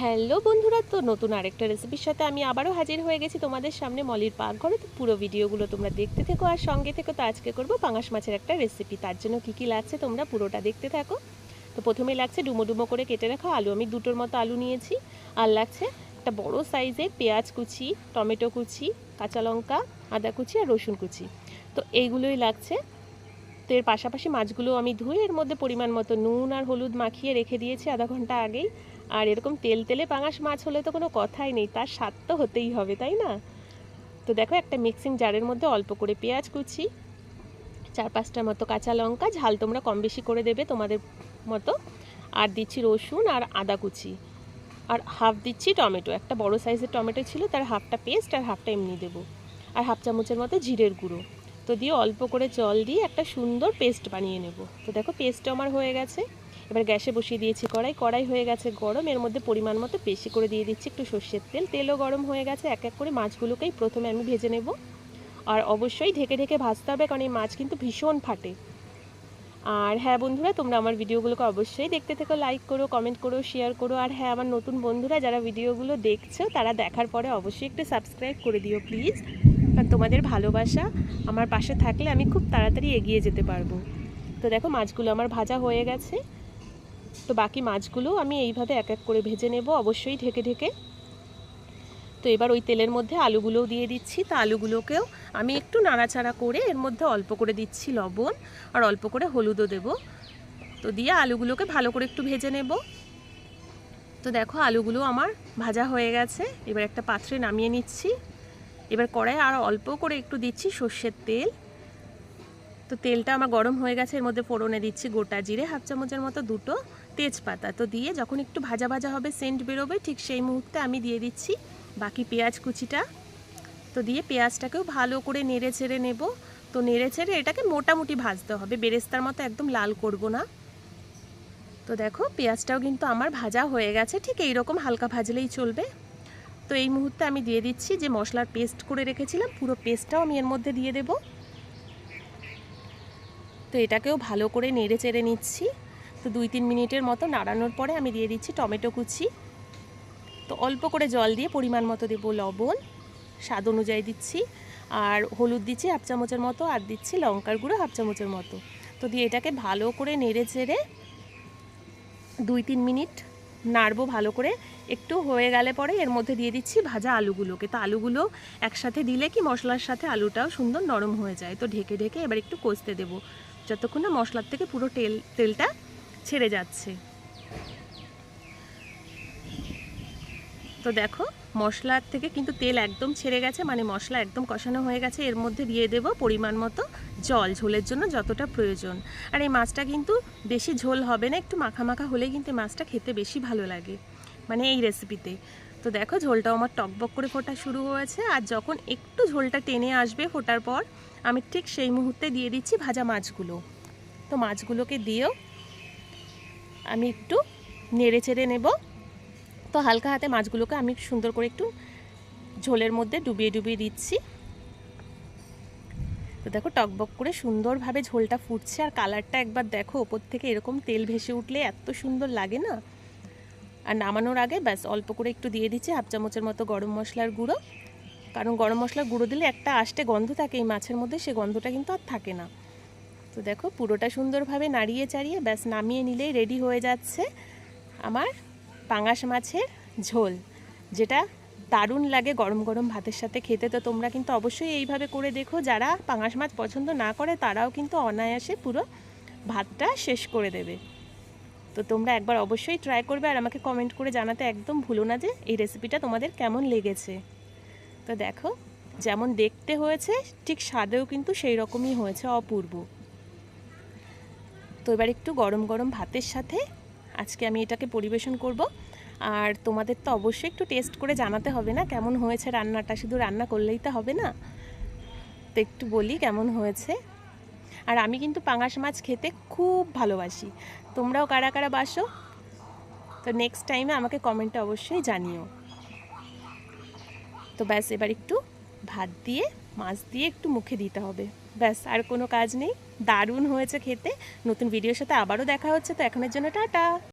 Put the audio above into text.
Hello বন্ধুরা, তো নতুন আরেকটা রেসিপির সাথে আমি আবারও হাজির হয়ে গেছি তোমাদের সামনে মলির পাকঘরে। তো পুরো ভিডিওগুলো তোমরা দেখতে থেকো আর সঙ্গে থেকো, তো আজকে করব পাঙাশ মাছের একটা রেসিপি তার জন্য কী কী লাগছে তোমরা পুরোটা দেখতে থাকো। তো প্রথমে লাগছে ডুমো ডুমো করে কেটে রাখা আলু। আমি দুটোর মতো আলু নিয়েছি। আর লাগছে একটা বড় সাইজের পেঁয়াজ কুচি, টমেটো কুচি, কাঁচা লঙ্কা, আদা কুচি আর রসুন কুচি। তো এইগুলোই লাগছে। এর পাশাপাশি মাছগুলো আমি ধুয়ে এর মধ্যে পরিমাণ মতো নুন আর হলুদ মাখিয়ে রেখে দিয়েছি আধা ঘণ্টা আগেই। আর এরকম তেল তেলে পাঙাশ মাছ হলে তো কোনো কথাই নেই, তার স্বাদ তো হতেই হবে, তাই না? তো দেখো একটা মিক্সিং জারের মধ্যে অল্প করে পেঁয়াজ কুচি, চার পাঁচটার মতো কাঁচা লঙ্কা, ঝাল তোমরা কম বেশি করে দেবে তোমাদের মতো। আর দিচ্ছি রসুন আর আদা কুচি। আর হাফ দিচ্ছি টমেটো, একটা বড় সাইজের টমেটো ছিল, তার হাফটা পেস্ট আর হাফটা এমনি দেবো। আর হাফ চামচের মতো জিরের গুঁড়ো। তো দিয়ে অল্প করে জল দিয়ে একটা সুন্দর পেস্ট বানিয়ে নেব। তো দেখো পেস্টটা আমার হয়ে গেছে। এবার গ্যাসে বসিয়ে দিয়েছি কড়াই। কড়াই হয়ে গেছে গরম। এর মধ্যে পরিমাণ মতো বেশি করে দিয়ে দিচ্ছি একটু সর্ষের তেল। তেলও গরম হয়ে গেছে। এক এক করে মাছগুলোকেই প্রথমে আমি ভেজে নেব। আর অবশ্যই ঢেকে ঢেকে ভাজতে হবে কারণ এই মাছ কিন্তু ভীষণ ফাটে। আর হ্যাঁ বন্ধুরা, তোমরা আমার ভিডিওগুলোকে অবশ্যই দেখতে থেকো লাইক করো কমেন্ট করো শেয়ার করো। আর হ্যাঁ আমার নতুন বন্ধুরা যারা ভিডিওগুলো দেখছ, তারা দেখার পরে অবশ্যই একটু সাবস্ক্রাইব করে দিও প্লিজ কারণ তোমাদের ভালোবাসা আমার পাশে থাকলে আমি খুব তাড়াতাড়ি এগিয়ে যেতে পারব। তো দেখো, মাছগুলো আমার ভাজা হয়ে গেছে। তো বাকি মাছগুলো আমি এইভাবে এক এক করে ভেজে নেব, অবশ্যই ঢেকে ঢেকে। তো এবার ওই তেলের মধ্যে আলুগুলোও দিয়ে দিচ্ছি। তো আলুগুলোকেও আমি একটু নাড়াচাড়া করে এর মধ্যে অল্প করে দিচ্ছি লবণ আর অল্প করে হলুদও দেব। তো দিয়ে আলুগুলোকে ভালো করে একটু ভেজে নেব। তো দেখো, আলুগুলো আমার ভাজা হয়ে গেছে। এবার একটা পাত্রে নামিয়ে নিচ্ছি। এবার কড়াই আর অল্প করে একটু দিচ্ছি সর্ষের তেল। তো তেলটা আমার গরম হয়ে গেছে, এর মধ্যে ফোড়নে দিচ্ছি গোটা জিরে, হাফ চামচের মতো দুটো তেজপাতা। তো দিয়ে যখন একটু ভাজা ভাজা হবে সেন্ট বেরোবে, ঠিক সেই মুহূর্তে আমি দিয়ে দিচ্ছি বাকি পেঁয়াজ কুচিটা। তো দিয়ে পেঁয়াজটাকেও ভালো করে নেড়ে ছেড়ে নেব। তো নেড়ে ছেড়ে এটাকে মোটামুটি ভাজতে হবে, বেরেস্তার মতো একদম লাল করব না। তো দেখো, পেঁয়াজটাও কিন্তু আমার ভাজা হয়ে গেছে, ঠিক এইরকম হালকা ভাজলেই চলবে। তো এই মুহূর্তে আমি দিয়ে দিচ্ছি যে মশলার পেস্ট করে রেখেছিলাম, পুরো পেস্টটাও আমি এর মধ্যে দিয়ে দেব। তো এটাকেও ভালো করে নেড়ে চেড়ে নিচ্ছি। তো দুই তিন মিনিটের মতো নাড়ানোর পরে আমি দিয়ে দিচ্ছি টমেটো কুচি। তো অল্প করে জল দিয়ে পরিমাণ মতো দেবো লবণ। স্বাদ অনুযায়ী দিচ্ছি। আর হলুদ দিচ্ছি হাফ চামচের মতো আর দিচ্ছি লঙ্কার গুঁড়ো হাফ চামচের মতো। তো দিয়ে এটাকে ভালো করে নেড়ে চেড়ে দুই তিন মিনিট নাড়বো ভালো করে। একটু হয়ে গেলে পরে এর মধ্যে দিয়ে দিচ্ছি ভাজা আলুগুলোকে। তো আলুগুলো একসাথে দিলে কি মশলার সাথে আলুটাও সুন্দর নরম হয়ে যায়। তো ঢেকে ঢেকে এবার একটু কষতে দেবো। যতক্ষণ না মশলার থেকে পুরো তেল, তেলটা ছেড়ে যাচ্ছে। তো দেখো, মশলার থেকে কিন্তু তেল একদম ছেড়ে গেছে মানে মশলা একদম কষানো হয়ে গেছে। এর মধ্যে দিয়ে দেবো পরিমাণ মতো জল, ঝোলের জন্য যতটা প্রয়োজন। আর এই মাছটা কিন্তু বেশি ঝোল হবে না, একটু মাখা মাখা হলেই কিন্তু মাছটা খেতে বেশি ভালো লাগে মানে এই রেসিপিতে তো দেখো, ঝোলটাও আমার টকবক করে ফোটা শুরু হয়েছে, আর যখন একটু ঝোলটা টেনে আসবে ফোটার পর, আমি ঠিক সেই মুহূর্তে দিয়ে দিচ্ছি ভাজা মাছগুলো। তো মাছগুলোকে দিয়েও আমি একটু নেড়ে চেড়ে নেব। তো হালকা হাতে মাছগুলোকে আমি সুন্দর করে একটু ঝোলের মধ্যে ডুবিয়ে ডুবিয়ে দিচ্ছি। তো দেখো, টকবক করে সুন্দরভাবে ঝোলটা ফুটছে আর কালারটা একবার দেখো, ওপর থেকে এরকম তেল ভেসে উঠলে এত সুন্দর লাগে না? আর নামানোর আগে ব্যাস অল্প করে একটু দিয়ে দিচ্ছি হাফ চামচের মতো গরম মশলার গুঁড়ো। কারণ গরম মশলার গুঁড়ো দিলে একটা আষ্টে গন্ধ থাকে এই মাছের মধ্যে, সে গন্ধটা কিন্তু আর থাকে না। তো দেখো, পুরোটা সুন্দরভাবে নাড়িয়ে চাড়িয়ে ব্যাস নামিয়ে নিলেই রেডি হয়ে যাচ্ছে আমার পাঙাশ মাছের ঝোল, যেটা দারুণ লাগে গরম গরম ভাতের সাথে খেতে। তো তোমরা কিন্তু অবশ্যই এইভাবে করে দেখো। যারা পাঙাশ মাছ পছন্দ না করে, তারাও কিন্তু অনায়াসে পুরো ভাতটা শেষ করে দেবে। তো তোমরা একবার অবশ্যই ট্রাই করবে আর আমাকে কমেন্ট করে জানাতে একদম ভুলো না যে এই রেসিপিটা তোমাদের কেমন লেগেছে। তো দেখো, যেমন দেখতে হয়েছে, ঠিক স্বাদেও কিন্তু সেই রকমই হয়েছে, অপূর্ব। তো এবার একটু গরম গরম ভাতের সাথে আজকে আমি এটাকে পরিবেশন করব। আর তোমাদের তো অবশ্যই একটু টেস্ট করে জানাতে হবে না, কেমন হয়েছে রান্নাটা? শুধু রান্না করলেই তো হবে না। তো একটু বলি কেমন হয়েছে। আর আমি কিন্তু পাঙাশ মাছ খেতে খুব ভালোবাসি। তোমরাও কারা কারা বাসো? তো নেক্সট টাইমে আমাকে কমেন্টে অবশ্যই জানিও। তো ব্যাস, এবার একটু ভাত দিয়ে, মাছ দিয়ে একটু মুখে দিতে হবে। ব্যাস, আর কোনো কাজ নেই। দারুণ হয়েছে খেতে। নতুন ভিডিওর সাথে আবারও দেখা হচ্ছে। তো এখনের জন্য টাটা!